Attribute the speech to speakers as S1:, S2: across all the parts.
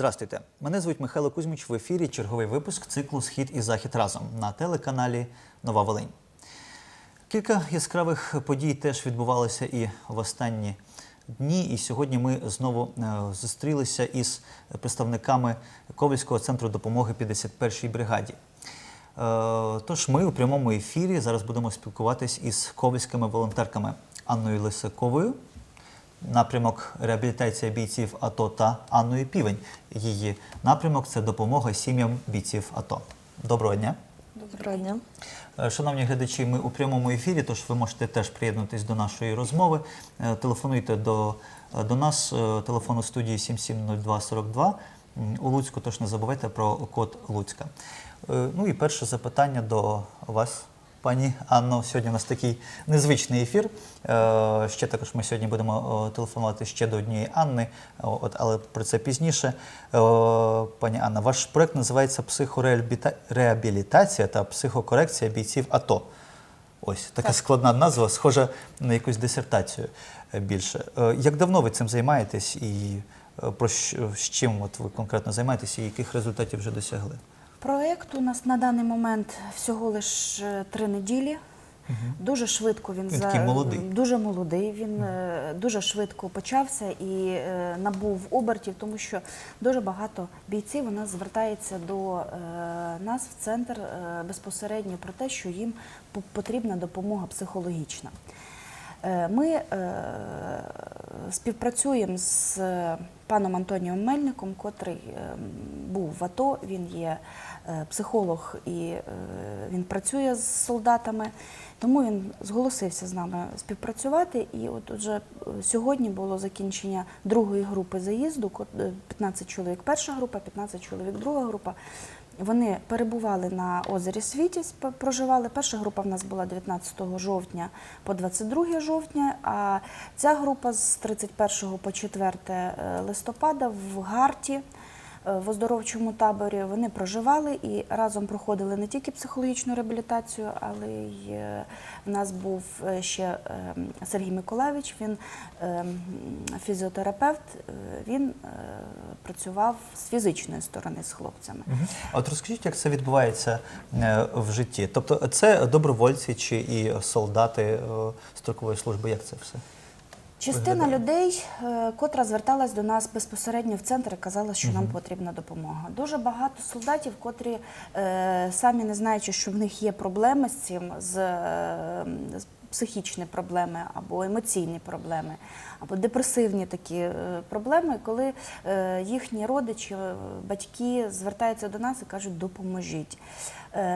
S1: Здравствуйте, мене звуть Михайло Кузьміч. В ефірі черговий випуск циклу Схід і Захід разом на телеканалі Нова Волинь. Кілька яскравих подій теж відбувалися і в останні дні. І сьогодні ми знову е, зустрілися із представниками Ковальського центру допомоги 51-й бригаді. Е, Тож ми у прямому ефірі зараз будемо спілкуватись із ковальськими волонтерками Анною Лисаковою, напрямок реабілітація бійців АТО та Анною Півень. Її напрямок це допомога сім'ям бійців АТО. Доброго дня.
S2: Доброго дня.
S1: Е, Шановні глядачі, ми у прямому ефірі, тож ви можете теж приєднатись до нашої розмови. Е, Телефонуйте до, е, до нас, е, телефону студії 770242 у Луцьку, тож не забувайте про код Луцька. Ну і перше запитання до вас, пані Анно. Сьогодні у нас такий незвичний ефір. Е, Ще також ми сьогодні будемо е, телефонувати ще до однієї Анни, е, от, але про це пізніше. Е, Пані Анна, ваш проект називається психореабілітація та психокорекція бійців АТО. Ось така
S2: Так.
S1: складна назва, схожа на якусь дисертацію більше. Е, Як давно ви цим займаєтесь і про що, з чим от ви конкретно займаєтесь і яких результатів вже досягли?
S2: Проєкт у нас на даний момент всього лише три неділі. Дуже швидко він,
S1: Він такий молодий.
S2: дуже молодий. Він е, дуже швидко почався і е, набув обертів, тому що дуже багато бійців у нас звертається до е, нас в центр е, безпосередньо про те, що їм потрібна допомога психологічна. Е, Ми е, співпрацюємо з паном Антонієм Мельником, котрий е, був в АТО. Він є психолог і він працює з солдатами. Тому він зголосився з нами співпрацювати. І от уже сьогодні було закінчення другої групи заїзду. ко- е, 15 чоловік перша група, 15 чоловік друга група. Вони перебували на озері Світі, проживали. Перша група в нас була 19 жовтня по 22 жовтня, а ця група з 31 по 4 е, листопада в Гарті в оздоровчому таборі вони проживали і разом проходили не тільки психологічну реабілітацію, але й е, в нас був е, ще е, Сергій Миколаївич, він е, фізіотерапевт, е, він е, працював з фізичної сторони з хлопцями.
S1: От розкажіть, як це відбувається е, в житті? Тобто це добровольці чи і солдати е, строкової служби? Як це все?
S2: Частина
S1: виглядає?
S2: людей, е, котра зверталась до нас безпосередньо в центр і казала, що нам потрібна допомога. Дуже багато солдатів, котрі е, самі не знаючи, що в них є проблеми з цим, з, е, з психічні проблеми або емоційні проблеми, або депресивні такі е, проблеми, коли е, їхні родичі, е, батьки звертаються до нас і кажуть, допоможіть.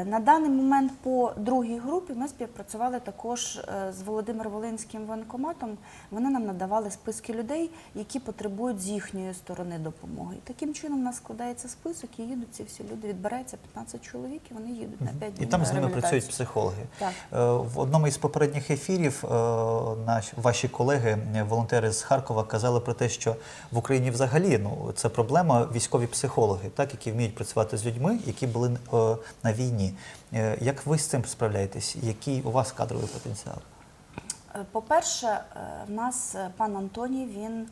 S2: На даний момент по другій групі ми співпрацювали також з Володимир Волинським воєнкоматом. Вони нам надавали списки людей, які потребують з їхньої сторони допомоги. І таким чином у нас складається список і їдуть ці всі люди. Відбирається 15 чоловік, і вони їдуть на 5
S1: І там з ними працюють психологи.
S2: Так.
S1: В одному із попередніх ефірів е, ваші колеги, е, волонтери з Харкова, казали про те, що в Україні взагалі ну, це проблема військові психологи, які вміють працювати з людьми, які були е, на війні. Як ви з цим справляєтесь? Який у вас кадровий потенціал?
S2: По-перше, в нас пан Антоній він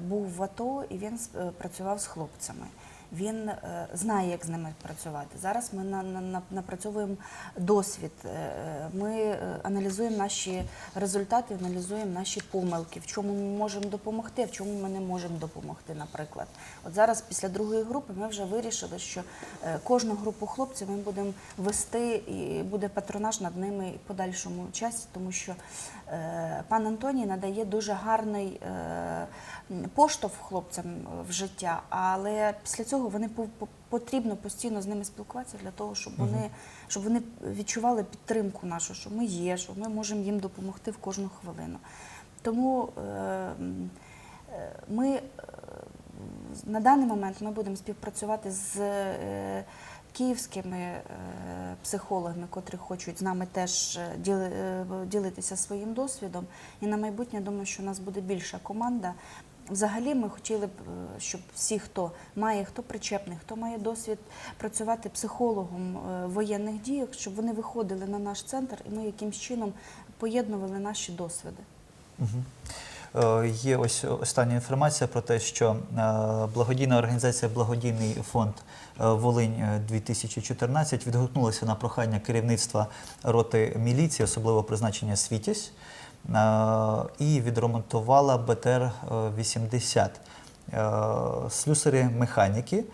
S2: був в АТО і він працював з хлопцями. Він е, знає, як з ними працювати. Зараз ми на, на, на- напрацьовуємо досвід. Е, Ми е, аналізуємо наші результати, аналізуємо наші помилки, в чому ми можемо допомогти, в чому ми не можемо допомогти. Наприклад, от зараз після другої групи ми вже вирішили, що кожну групу хлопців ми будемо вести і буде патронаж над ними в подальшому часі, тому що пан Антоній надає дуже гарний е, поштовх хлопцям в життя, але після цього вони потрібно постійно з ними спілкуватися для того, щоб вони, щоб вони відчували підтримку нашу, що ми є, що ми можемо їм допомогти в кожну хвилину. Тому е, е, ми е, на даний момент ми будемо співпрацювати з е, київськими е, психологами, котрі хочуть з нами теж е, е, ділитися своїм досвідом. І на майбутнє думаю, що у нас буде більша команда. Взагалі, ми хотіли б, щоб всі, хто має, хто причепний, хто має досвід працювати психологом воєнних діях, щоб вони виходили на наш центр і ми якимсь чином поєднували наші досвіди.
S1: Мгм. Е, є ось остання інформація про те, що е, благодійна організація Благодійний фонд е, Волинь е, 2014 відгукнулася на прохання керівництва роти міліції, особливо призначення Світязь, і відремонтувала БТР 80. Е, Слюсарі механіки.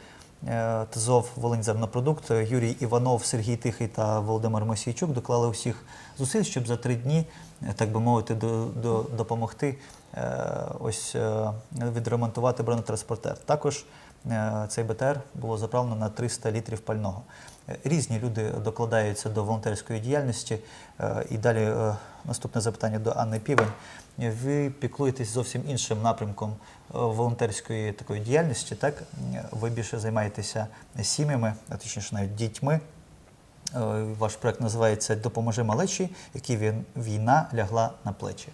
S1: ТЗОВ Волинь Зернопродукт, Юрій Іванов, Сергій Тихий та Володимир Мосійчук доклали усіх зусиль, щоб за три дні, так би мовити, до, до, допомогти ось е, відремонтувати бронетранспортер. Також е, цей БТР було заправлено на 300 літрів пального. Е, Різні люди докладаються до волонтерської діяльності. Е, І далі е, наступне запитання до Анни Півень. Ви піклуєтесь зовсім іншим напрямком е, волонтерської такої діяльності, так? Ви більше займаєтеся сім'ями, а точніше навіть дітьми. Е, Ваш проект називається Допоможи малечі, він- війна лягла на плечі.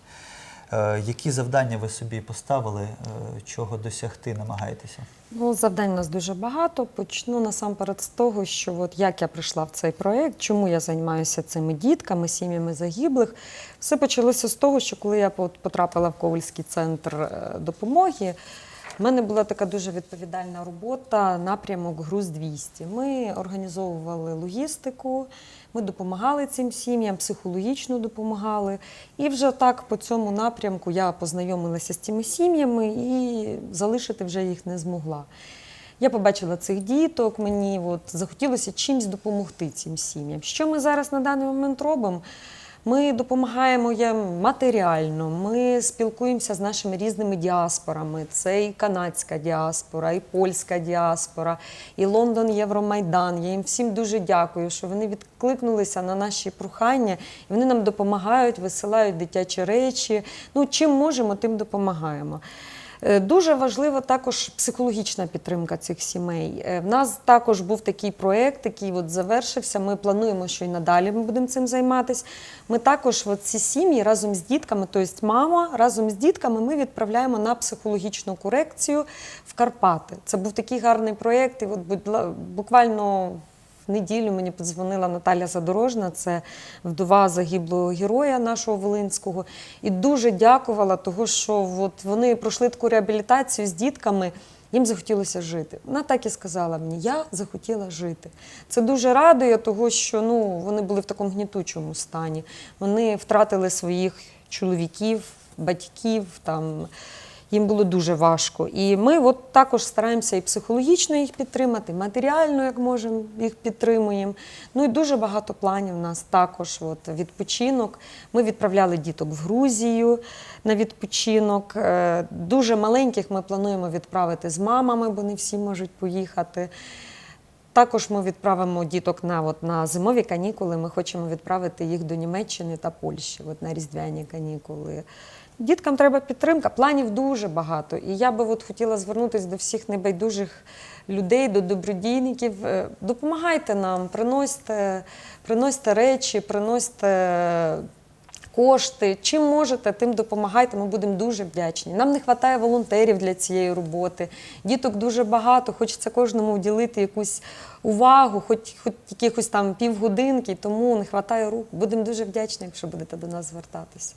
S1: Е, Які завдання ви собі поставили, е, чого досягти намагаєтеся?
S3: Ну, завдань у нас дуже багато. Почну насамперед з того, що от як я прийшла в цей проєкт, чому я займаюся цими дітками, сім'ями загиблих. Все почалося з того, що коли я потрапила в Ковальський центр е, допомоги, в мене була така дуже відповідальна робота, напрямок Груз 200. Ми організовували логістику, ми допомагали цим сім'ям, психологічно допомагали. І вже так по цьому напрямку я познайомилася з цими сім'ями і залишити вже їх не змогла. Я побачила цих діток, мені от захотілося чимось допомогти цим сім'ям. Що ми зараз на даний момент робимо? Ми допомагаємо їм матеріально, ми спілкуємося з нашими різними діаспорами. Це і канадська діаспора, і польська діаспора, і Лондон Євромайдан. Я їм всім дуже дякую, що вони відкликнулися на наші прохання, і вони нам допомагають, висилають дитячі речі. Ну, чим можемо, тим допомагаємо. Е, Дуже важлива також психологічна підтримка цих сімей. Е, В нас також був такий проєкт, який от завершився. Ми плануємо, що і надалі ми будемо цим займатися. Ми також от ці сім'ї разом з дітками, тобто мама разом з дітками, ми відправляємо на психологічну корекцію в Карпати. Це був такий гарний проєкт. І от буквально неділю мені подзвонила Наталя Задорожна, це вдова загиблого героя нашого Волинського, і дуже дякувала, того, що от вони пройшли таку реабілітацію з дітками. Їм захотілося жити. Вона так і сказала мені: я захотіла жити. Це дуже радує, того, що ну, вони були в такому гнітучому стані. Вони втратили своїх чоловіків, батьків. Там, їм було дуже важко. І ми от також стараємося і психологічно їх підтримати, матеріально, як можемо, їх підтримуємо. Ну і дуже багато планів у нас також. От, відпочинок. Ми відправляли діток в Грузію на відпочинок. Е, Дуже маленьких ми плануємо відправити з мамами, бо не всі можуть поїхати. Також ми відправимо діток на, от, на зимові канікули. Ми хочемо відправити їх до Німеччини та Польщі от, на різдвяні канікули. Діткам треба підтримка, планів дуже багато. І я би от хотіла звернутися до всіх небайдужих людей, до добродійників. Е, Допомагайте нам, приносьте, приносьте речі, приносьте кошти. Чим можете, тим допомагайте. Ми будемо дуже вдячні. Нам не вистачає волонтерів для цієї роботи. Діток дуже багато. Хочеться кожному уділити якусь увагу, хоч, хоч якихось там півгодинки, тому не вистачає рук. Будемо дуже вдячні, якщо будете до нас звертатися.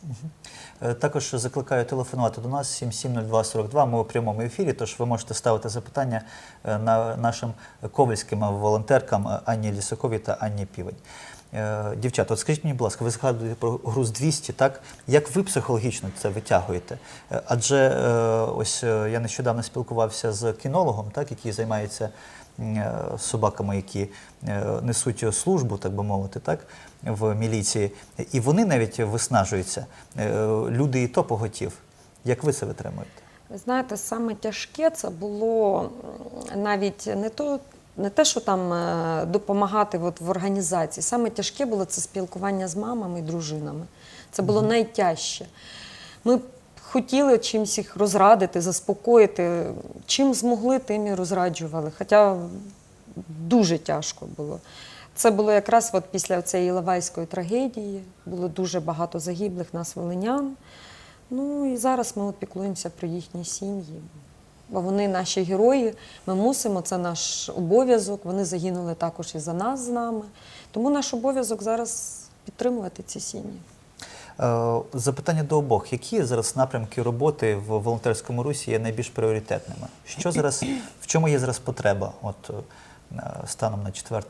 S1: Е, Також закликаю телефонувати до нас 770242. Ми у прямому ефірі, тож ви можете ставити запитання е, на нашим ковальським волонтеркам Анні Лісаковій та Анні Півень. Е, Дівчата, от скажіть мені, будь ласка, ви згадуєте про груз 200, так? Як ви психологічно це витягуєте? Е, Адже е, ось я нещодавно спілкувався з кінологом, так, який займається собаками, які несуть службу, так би мовити, так, в міліції. І вони навіть виснажуються. Люди і то поготів. Як ви це витримуєте?
S3: Ви знаєте, саме тяжке це було навіть не то. Не те, що там е, допомагати от в організації. Саме тяжке було це спілкування з мамами і дружинами. Це було найтяжче. Ми хотіли чимось їх розрадити, заспокоїти. Чим змогли, тим і розраджували. Хоча дуже тяжко було. Це було якраз от після цієї Іловайської трагедії. Було дуже багато загиблих нас волинян. Ну і зараз ми от піклуємося про їхні сім'ї. Бо вони наші герої, ми мусимо, це наш обов'язок. Вони загинули також і за нас з нами. Тому наш обов'язок зараз підтримувати ці сім'ї.
S1: Е, Запитання до обох. Які зараз напрямки роботи в волонтерському русі є найбільш пріоритетними? Що зараз, в чому є зараз потреба от, е, станом на 4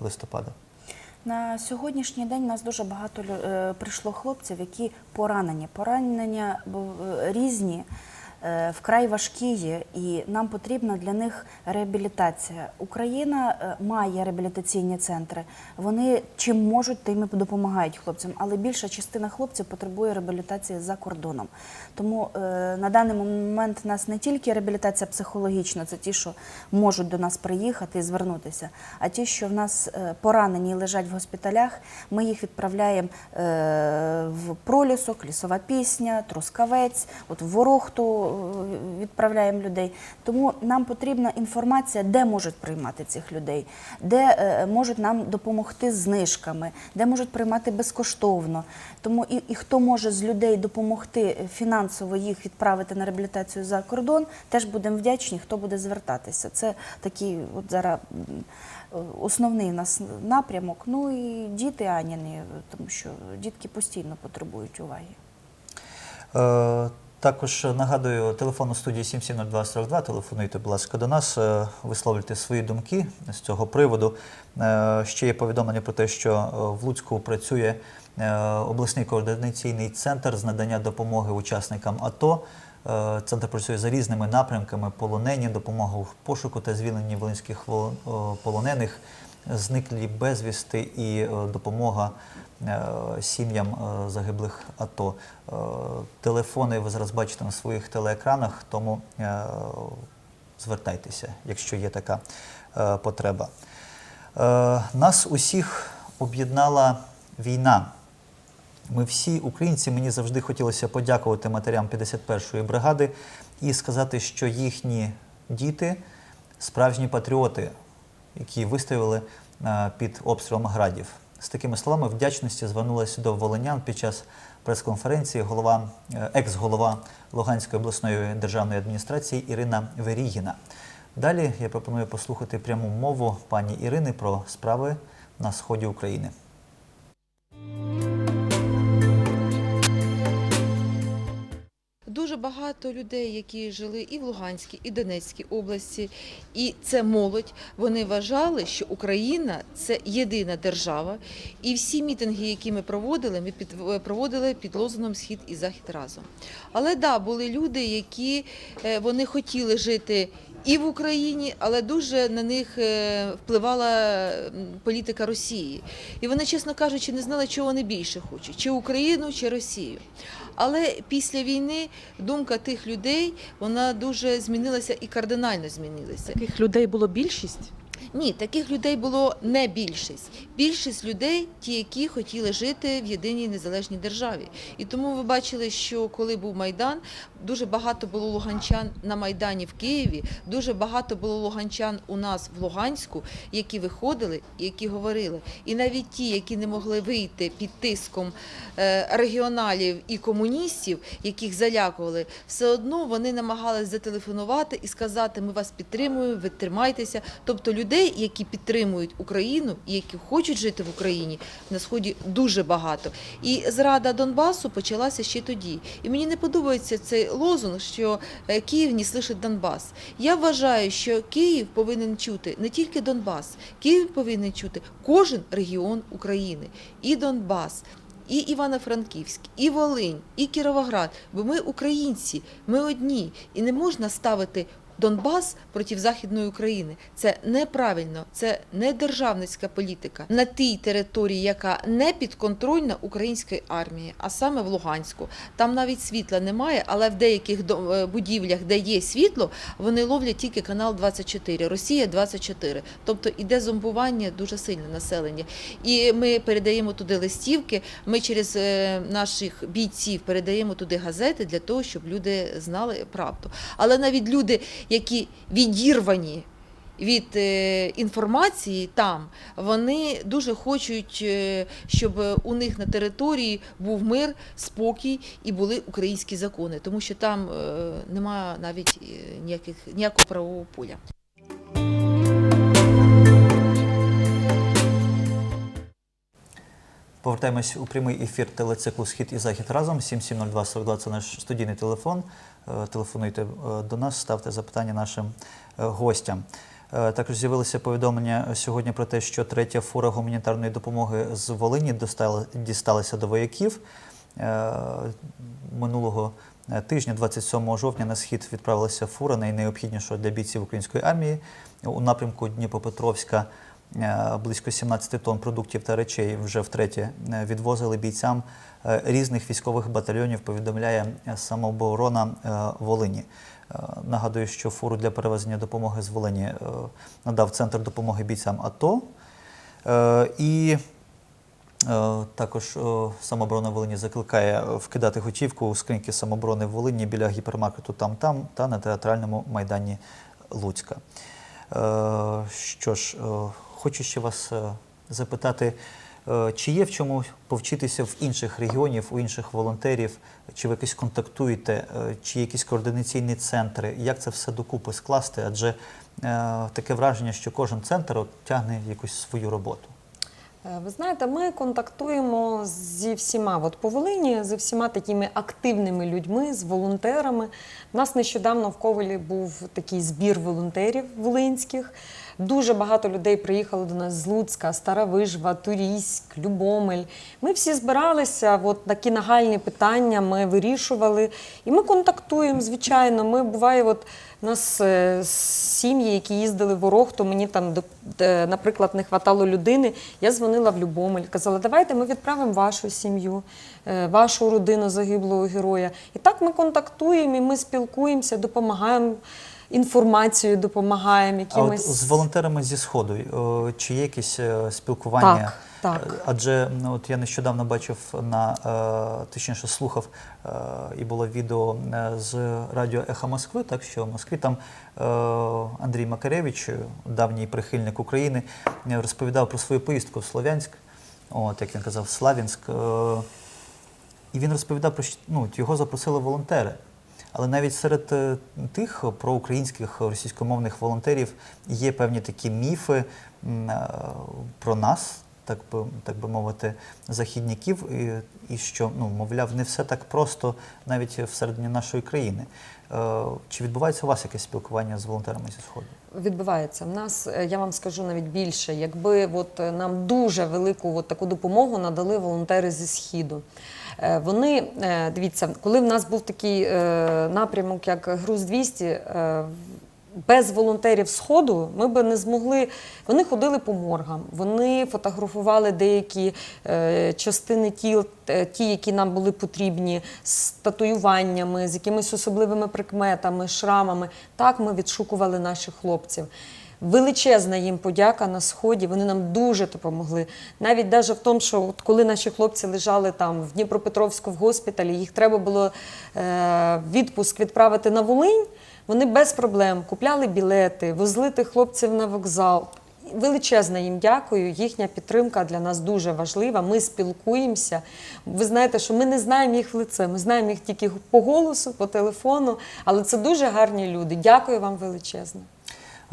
S1: листопада?
S2: На сьогоднішній день у нас дуже багато лю- е, прийшло хлопців, які поранені. Поранення різні, вкрай важкі і нам потрібна для них реабілітація. Україна е, має реабілітаційні центри. Вони чим можуть, тим і допомагають хлопцям. Але більша частина хлопців потребує реабілітації за кордоном. Тому е, на даний момент нас не тільки реабілітація психологічна, це ті, що можуть до нас приїхати і звернутися, а ті, що в нас е, поранені і лежать в госпіталях, ми їх відправляємо е, в пролісок, лісова пісня, трускавець, от в Ворохту е, відправляємо людей. Тому нам потрібна інформація, де можуть приймати цих людей, де е, можуть нам допомогти з знижками, де можуть приймати безкоштовно. Тому і, і хто може з людей допомогти фінансово їх відправити на реабілітацію за кордон, теж будемо вдячні, хто буде звертатися. Це такий от зараз е, основний у нас напрямок. Ну і діти Аніни, тому що дітки постійно потребують уваги.
S1: Також нагадую, телефон у студії 770242, телефонуйте, будь ласка, до нас, е, висловлюйте свої думки з цього приводу. Е, Ще є повідомлення про те, що е, в Луцьку працює обласний координаційний центр з надання допомоги учасникам АТО. Центр працює за різними напрямками: полонені, допомога у пошуку та звільненні волинських вол- полонених, зниклі безвісти і е, допомога е, сім'ям е, загиблих АТО. Телефони ви зараз бачите на своїх телеекранах, тому звертайтеся, якщо є така потреба. Нас усіх об'єднала війна. Ми всі українці, мені завжди хотілося подякувати матерям 51-ї бригади і сказати, що їхні діти справжні патріоти, які вистояли е, під обстрілом градів. З такими словами вдячності звернулася до волинян під час прес-конференції голова, е, екс-голова Луганської обласної державної адміністрації Ірина Верігіна. Далі я пропоную послухати пряму мову пані Ірини про справи на сході України.
S4: Багато людей, які жили і в Луганській, і Донецькій області, і це молодь. Вони вважали, що Україна це єдина держава, і всі мітинги, які ми проводили, ми під проводили під лозунгом Схід і Захід разом. Але да, були люди, які е, вони хотіли жити. І в Україні, але дуже на них е, впливала політика Росії. І вони, чесно кажучи, не знали, чого вони більше хочуть: чи Україну, чи Росію. Але після війни думка тих людей вона дуже змінилася і кардинально змінилася.
S5: Таких людей було більшість.
S4: Ні, таких людей було не більшість. Більшість людей, ті, які хотіли жити в єдиній незалежній державі. І тому ви бачили, що коли був майдан, дуже багато було луганчан на майдані в Києві, дуже багато було луганчан у нас в Луганську, які виходили і які говорили. І навіть ті, які не могли вийти під тиском е, регіоналів і комуністів, яких залякували, все одно вони намагались зателефонувати і сказати: Ми вас підтримуємо, ви тримайтеся. Тобто людей, які підтримують Україну і які хочуть жити в Україні, на сході дуже багато. І зрада Донбасу почалася ще тоді. І мені не подобається цей лозунг, що е, Київ не слышить Донбас. Я вважаю, що Київ повинен чути не тільки Донбас, Київ повинен чути кожен регіон України і Донбас. І Івано-Франківськ, і Волинь, і Кіровоград. Бо ми українці, ми одні, і не можна ставити Донбас проти Західної України. Це неправильно, це не державницька політика на тій території, яка не підконтрольна української армії, а саме в Луганську. Там навіть світла немає, але в деяких е, будівлях, де є світло, вони ловлять тільки канал 24, Росія 24. Тобто іде зомбування дуже сильне населення. І ми передаємо туди листівки. Ми через е, наших бійців передаємо туди газети для того, щоб люди знали правду. Але навіть люди, які відірвані. Від е, інформації там вони дуже хочуть, е, щоб у них на території був мир, спокій і були українські закони, тому що там е, немає навіть ніяких ніякого правового поля.
S1: Повертаємось у прямий ефір телециклу Схід і захід разом. 770242 це наш студійний телефон. Е, Телефонуйте е, до нас, ставте запитання нашим е, гостям. Також з'явилися повідомлення сьогодні про те, що третя фура гуманітарної допомоги з Волині дісталася до вояків. Минулого тижня, 27 жовтня, на схід відправилася фура найнеобхідніша для бійців української армії у напрямку Дніпропетровська. Е, Близько 17 тонн продуктів та речей вже втретє е, відвозили бійцям е, різних військових батальйонів. Повідомляє самооборона Волині. Нагадую, що фуру для перевезення допомоги з Волині надав центр допомоги бійцям АТО. І Також самооборона Волині закликає вкидати готівку у скриньки самооборони Волині біля гіпермаркету там-там та на театральному майдані Луцька. Що ж, хочу ще вас е, запитати, е, чи є в чому повчитися в інших регіонів, у інших волонтерів, чи ви якось контактуєте, е, чи якісь координаційні центри, як це все докупи скласти? Адже таке враження, що кожен центр тягне якусь свою роботу.
S3: Ви знаєте, ми контактуємо зі всіма, от по Волині, зі всіма такими активними людьми, з волонтерами. У нас нещодавно в Ковелі був такий збір волонтерів волинських. Дуже багато людей приїхало до нас з Луцька, Стара Вижва, Турійськ, Любомель. Ми всі збиралися, от такі нагальні питання ми вирішували. І ми контактуємо, звичайно. Ми буває, от у нас е, сім'ї, які їздили в Орох, то мені там, наприклад, не хватало людини. Я дзвонила в Любомель, казала, давайте ми відправимо вашу сім'ю, е, вашу родину загиблого героя. І так ми контактуємо, і ми спілкуємося, допомагаємо інформацією, допомагаємо
S1: А от з волонтерами зі Сходу, е, чи є якісь е, спілкування?
S3: Так, так.
S1: Е, Адже ну, от я нещодавно бачив на е, точніше слухав, е, і було відео з радіо Еха Москви, так що в Москві там е, Андрій Макаревич, давній прихильник України, розповідав про свою поїздку в Слов'янськ, от як він казав, Славянськ. Е, і він розповідав про ну, його запросили волонтери. Але навіть серед е, тих проукраїнських російськомовних волонтерів є певні такі міфи е, про нас, так би, так би мовити, західняків, і, і що, ну, мовляв, не все так просто навіть всередині нашої країни. Е, Чи відбувається у вас якесь спілкування з волонтерами зі Сходу?
S3: Відбувається. В нас, е, я вам скажу навіть більше, якби от е, нам дуже велику от таку допомогу надали волонтери зі Східу. Е, Вони, е, дивіться, коли в нас був такий е, напрямок, як Груз 200, е, без волонтерів Сходу ми би не змогли. Вони ходили по моргам, вони фотографували деякі частини тіл, ті, які нам були потрібні, з татуюваннями, з якимись особливими прикметами, шрамами. Так ми відшукували наших хлопців. Величезна їм подяка на сході. Вони нам дуже допомогли. Навіть даже в тому, що от коли наші хлопці лежали там в Дніпропетровську в госпіталі, їх треба було е, відпуск відправити на Волинь. Вони без проблем купляли білети, везли тих хлопців на вокзал. Величезна їм дякую. Їхня підтримка для нас дуже важлива. Ми спілкуємося. Ви знаєте, що ми не знаємо їх в лице. Ми знаємо їх тільки по голосу, по телефону. Але це дуже гарні люди. Дякую вам величезно.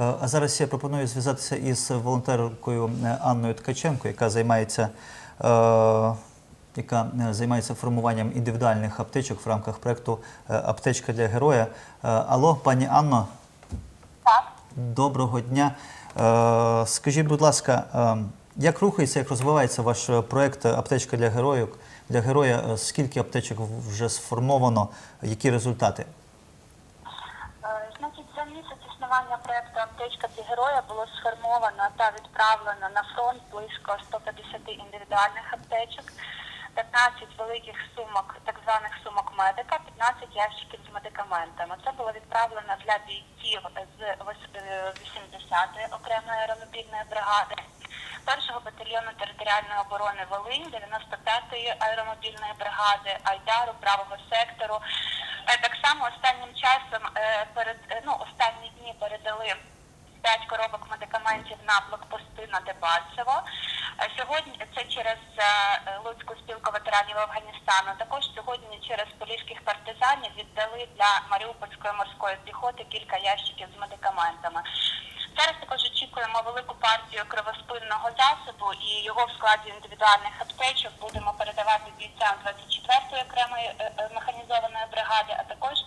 S1: Е, А зараз я пропоную зв'язатися із волонтеркою е, Анною Ткаченко, яка займається, е, яка займається формуванням індивідуальних аптечок в рамках проєкту Аптечка для героя. Алло, пані Анно,
S5: Так,
S1: доброго дня. Скажіть, будь ласка, як рухається, як розвивається ваш проєкт Аптечка для героїв? Для героя скільки аптечок вже сформовано? Які результати?
S5: Е, існування проекту Аптечка для героя було сформовано та відправлено на фронт близько 150 індивідуальних аптечок, 15 великих сумок, так званих сумок медика, 15 ящиків з медикаментами. Це було відправлено для бійців з е, 80-ї окремої аеромобільної бригади. Першого батальйону територіальної оборони Волинь, 95-ї аеромобільної бригади, Айдару, правого сектору. Е, Так само останнім часом е, перед е, ну останні дні передали 5 коробок медикаментів на блокпости на Дебальцево. Сьогодні це через Луцьку спілку ветеранів Афганістану. Також сьогодні через поліських партизанів віддали для Маріупольської морської піхоти кілька ящиків з медикаментами. Зараз також очікуємо велику партію кровоспинного засобу і його в складі індивідуальних аптечок будемо передавати бійцям 24-ї окремої е, е, механізованої бригади, а також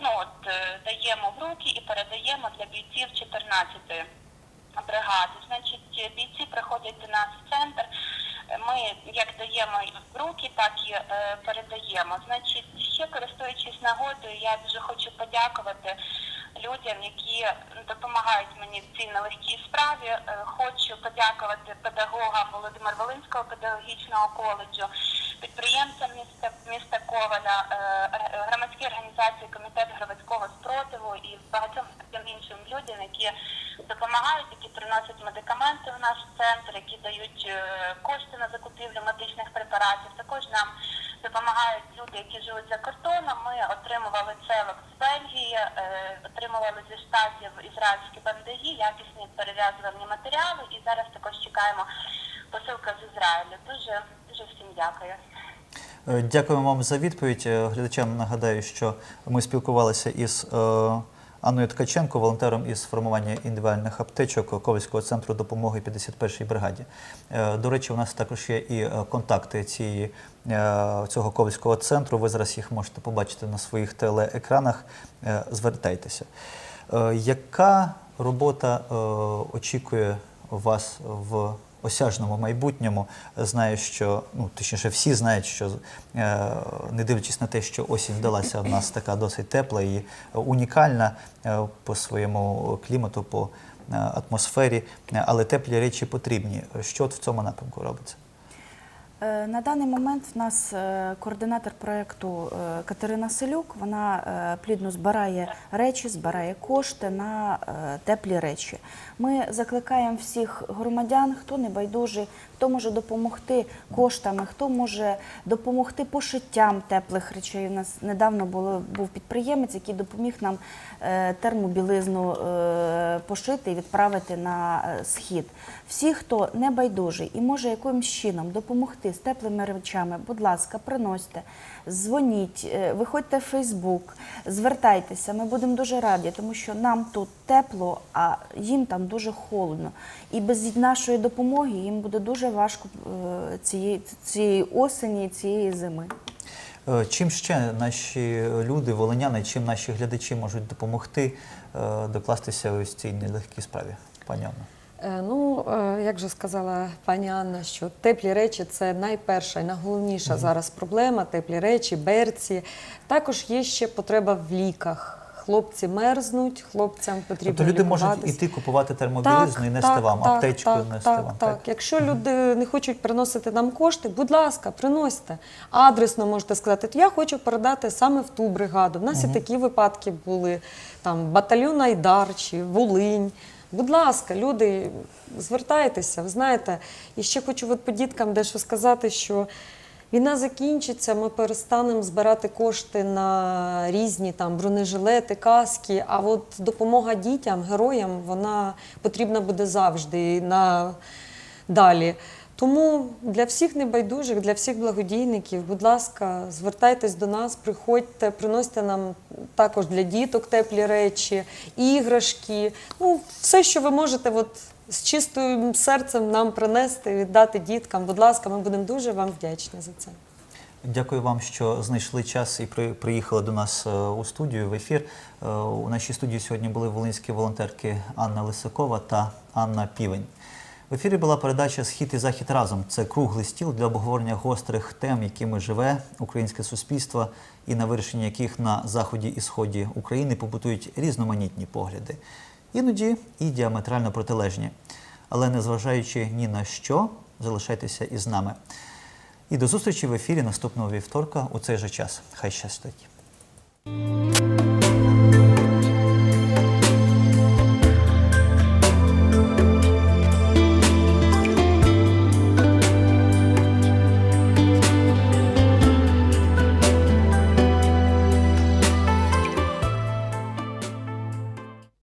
S5: ну от е, даємо в руки і передаємо для бійців 14-ї бригади. Значить, бійці приходять до нас в центр. Ми як даємо в руки, так і передаємо. Значить, ще користуючись нагодою, я дуже хочу подякувати людям, які допомагають мені в цій нелегкій справі. Хочу подякувати педагогам Володимир Волинського педагогічного коледжу, підприємцям міста міста Коваля, е, громадській організації Комітет громадського спротиву і багатьом іншим людям, які допомагають, які приносять медикаменти в наш центр, які дають е, кошти на закупівлю медичних препаратів. Також нам допомагають люди, які живуть за кордоном. Ми отримували целок з Бельгії, е, отримували зі штатів ізраїльські бандажі, якісні перев'язувальні матеріали. І зараз також чекаємо посилка з Ізраїлю. Дуже дуже всім дякую.
S1: Е, Дякуємо вам за відповідь. Е, Глядачам нагадаю, що ми спілкувалися із е, Анною Ткаченко, волонтером із формування індивідуальних аптечок Ковальського центру допомоги 51-й бригаді. До речі, у нас також є і контакти цієї, цього Ковальського центру. Ви зараз їх можете побачити на своїх телеекранах. Звертайтеся. Яка робота очікує вас в осяжному майбутньому? Знаю, що ну точніше, всі знають, що е, не дивлячись на те, що осінь вдалася в нас така досить тепла і унікальна е, по своєму клімату, по е, атмосфері, але теплі речі потрібні. Що от в цьому напрямку робиться?
S2: Е, На даний момент в нас е, координатор проєкту е, Катерина Селюк. Вона плідно збирає речі, збирає кошти на теплі речі. Ми закликаємо всіх громадян, хто не байдужий, хто може допомогти коштами, хто може допомогти пошиттям теплих речей. У нас недавно було, був підприємець, який допоміг нам е, термобілизну е, пошити і відправити на е, схід. Всі, хто не байдужий і може якимось чином допомогти з теплими речами, будь ласка, приносьте, дзвоніть, е, виходьте в Фейсбук, звертайтеся. Ми будемо дуже раді, тому що нам тут тепло, а їм там дуже холодно. І без нашої допомоги їм буде дуже важко е, цієї, цієї осені, цієї зими.
S1: Е, Чим ще наші люди, волиняни, чим наші глядачі можуть допомогти докластися ось цій нелегкій справі, пані Анна?
S3: Е, Ну, е, як же сказала пані Анна, що теплі речі це найперша і найголовніша зараз проблема. Теплі речі, берці. Також є ще потреба в ліках. Хлопці мерзнуть, хлопцям потрібно
S1: Тобто люди можуть іти купувати термобілизну і нести вам, аптечку
S3: так,
S1: нести
S3: так,
S1: вам.
S3: Так, Якщо люди не хочуть приносити нам кошти, будь ласка, приносьте. Адресно можете сказати, я хочу передати саме в ту бригаду. У нас і такі випадки були, там батальйон Айдар чи Волинь. Будь ласка, люди, звертайтеся, ви знаєте. І ще хочу от по діткам дещо сказати, що Війна закінчиться, ми перестанемо збирати кошти на різні там бронежилети, каски. А от допомога дітям, героям, вона потрібна буде завжди на далі. Тому для всіх небайдужих, для всіх благодійників, будь ласка, звертайтесь до нас, приходьте, приносьте нам також для діток теплі речі, іграшки. Ну, все, що ви можете, от з чистим серцем нам принести, віддати діткам. Будь ласка, ми будемо дуже вам вдячні за це.
S1: Дякую вам, що знайшли час і при- приїхали до нас е, у студію в ефір. Е, У нашій студії сьогодні були волинські волонтерки Анна Лисакова та Анна Півень. В ефірі була передача Схід і захід разом. Це круглий стіл для обговорення гострих тем, якими живе українське суспільство, і на вирішення яких на заході і сході України побутують різноманітні погляди, іноді і діаметрально протилежні. Але незважаючи ні на що, залишайтеся із нами. І до зустрічі в ефірі наступного вівторка у цей же час. Хай щастить.